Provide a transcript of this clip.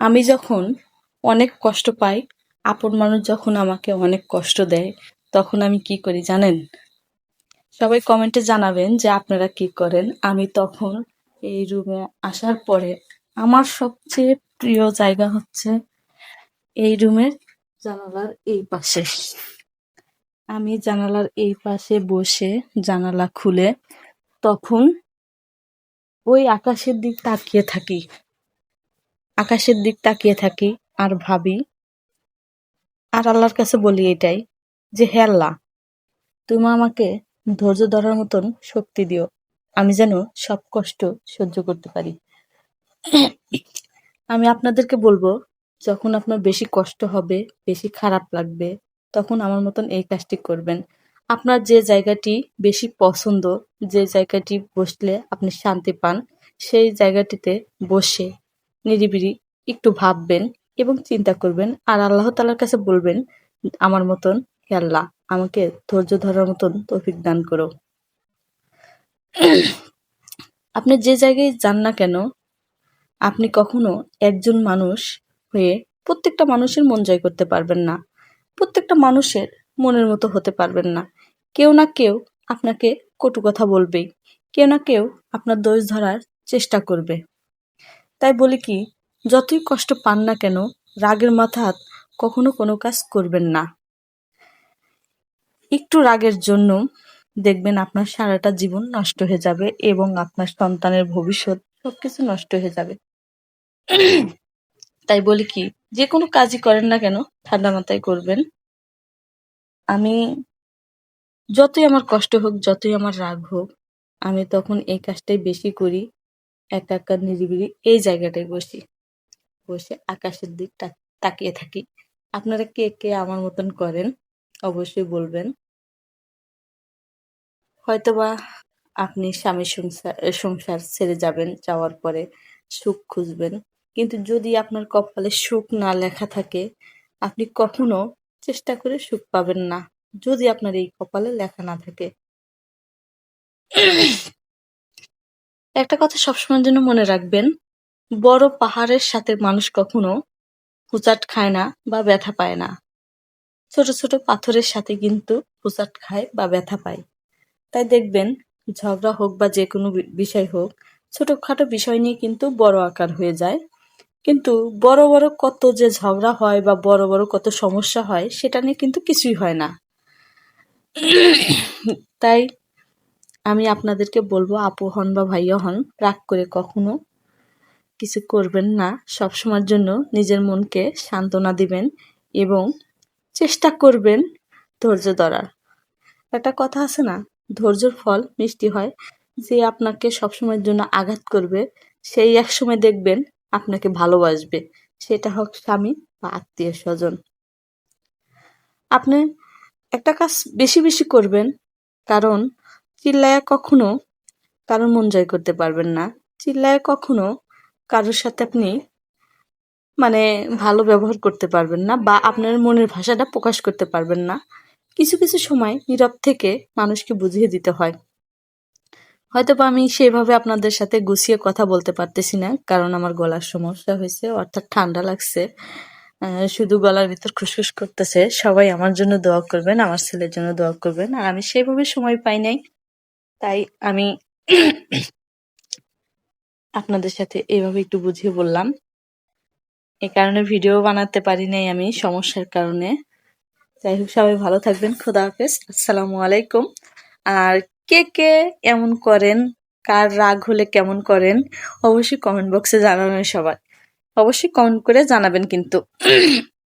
আমি যখন অনেক কষ্ট পাই, আপন মানুষ যখন আমাকে অনেক কষ্ট দেয়, তখন আমি কি করি জানেন? সবাই কমেন্টে জানাবেন যে আপনারা কি করেন। আমি তখন এই রুমে আসার পরে আমার সবচেয়ে প্রিয় জায়গা হচ্ছে এই রুমের জানালার এই পাশে। আমি জানালার এই পাশে বসে জানালা খুলে তখন ওই আকাশের দিক তাকিয়ে থাকি। আকাশের দিক তাকিয়ে থাকি আর ভাবি, আর আল্লাহর কাছে বলি এটাই যে, হে আল্লাহ, তুমি আমাকে ধৈর্য ধরার মতন শক্তি দিও। আমি যেন সব কষ্ট সহ্য করতে পারি। আমি আপনাদেরকে বলব, যখন আপনার বেশি কষ্ট হবে, বেশি খারাপ লাগবে, তখন আমার মতন এই কাজটি করবেন। আপনার যে জায়গাটি বেশি পছন্দ, যে জায়গাটি বসলে আপনি শান্তি পান, সেই জায়গাটিতে বসে নিরিবিলি একটু ভাববেন এবং চিন্তা করবেন, আর আল্লাহ তালার কাছে বলবেন, আমার মতন হে আল্লাহ, আমাকে ধৈর্য ধরার মতন তৌফিক দান করো আপনি যে জায়গায় যান না কেন, আপনি কখনো একজন মানুষ হয়ে প্রত্যেকটা মানুষের মন জয় করতে পারবেন না। প্রত্যেকটা মানুষের মনের মতো হতে পারবেন না। কেউ না কেউ আপনাকে কটু কথা বলবেই। কেউ না কেউ আপনার দোষ ধরার চেষ্টা করবে। তাই বলি কি, যতই কষ্ট পান না কেন, রাগের মাথাত কখনো কোনো কাজ করবেন না। একটু রাগের জন্য দেখবেন আপনার সারাটা জীবন নষ্ট হয়ে যাবে এবং আপনার সন্তানের ভবিষ্যৎ সবকিছু নষ্ট হয়ে যাবে। তাই বলি কি, যে কোনো কাজই করেন না কেন, ঠান্ডা মাথায় করবেন। আমি যতই আমার কষ্ট হোক, যতই আমার রাগ হোক, আমি তখন এই কাজটাই বেশি করি। একা একা নিরিবিলি এই জায়গাটায় বসি, বসে আকাশের দিক তাকিয়ে থাকি। আপনারা কে কে আমার মতন করেন অবশ্যই বলবেন। হয়তোবা আপনি স্বামী সংসার সংসার ছেড়ে যাবেন, যাওয়ার পরে সুখ খুঁজবেন। কিন্তু যদি আপনার কপালে সুখ না লেখা থাকে, আপনি কখনো চেষ্টা করে সুখ পাবেন না। যদি আপনার এই কপালে লেখা না থাকে একটা কথা সবসময়ের জন্য মনে রাখবেন, বড় পাহাড়ের সাথে মানুষ কখনো হুচাট খায় না বা ব্যথা পায় না। ছোট ছোট পাথরের সাথে কিন্তু হুচাট খায় বা ব্যথা পায়। তাই দেখবেন, ঝগড়া হোক বা যে কোনো বিষয় হোক, ছোটখাটো বিষয় নিয়ে কিন্তু বড় আকার হয়ে যায়। কিন্তু বড় বড় কত যে ঝগড়া হয় বা বড় বড় কত সমস্যা হয়, সেটা নিয়ে কিন্তু কিছুই হয় না। তাই আমি আপনাদেরকে বলব, আপু হন বা ভাইয়া হন, রাগ করে কখনো কিছু করবেন না। সবসময়ের জন্য নিজের মনকে সান্ত্বনা দিবেন এবং চেষ্টা করবেন ধৈর্য ধরার। একটা কথা আছে না, ধৈর্যর ফল মিষ্টি হয়। যে আপনাকে সবসময়ের জন্য আঘাত করবে, সেই এক সময় দেখবেন আপনাকে ভালোবাসবে। সেটা হোক স্বামী বা আত্মীয় স্বজন। আপনি একটা কাজ বেশি বেশি করবেন, কারণ চিল্লায়া কখনো কারোর মন জয় করতে পারবেন না। চিল্লায়া কখনো কারোর সাথে আপনি মানে ভালো ব্যবহার করতে পারবেন না বা আপনার মনের ভাষাটা প্রকাশ করতে পারবেন না। কিছু কিছু সময় নীরব থেকে মানুষকে বুঝিয়ে দিতে হয়। হয়তো বা আমি সেভাবে আপনাদের সাথে গুছিয়ে কথা বলতে পারতেছি না, কারণ আমার গলার সমস্যা হয়েছে, অর্থাৎ ঠান্ডা লাগছে। শুধু গলার ভিতর খুসখুস করতেছে। সবাই আমার জন্য দোয়া করবেন, আমার ছেলের জন্য দোয়া করবেন। আর আমি সেভাবে সময় পাই নাই। তাই আমি আপনাদের সাথে এইভাবে একটু বুঝিয়ে বললাম। এই কারণে ভিডিও বানাতে পারি নাই আমি, সমস্যার কারণে। যাই হোক, সবাই ভালো থাকবেন। খোদা হাফেজ। আসসালামু আলাইকুম। আর কে কে এমন করেন, কার রাগ হলে কেমন করেন, অবশ্যই কমেন্ট বক্সে জানাবেন সবাই। অবশ্যই কমেন্ট করে জানাবেন কিন্তু।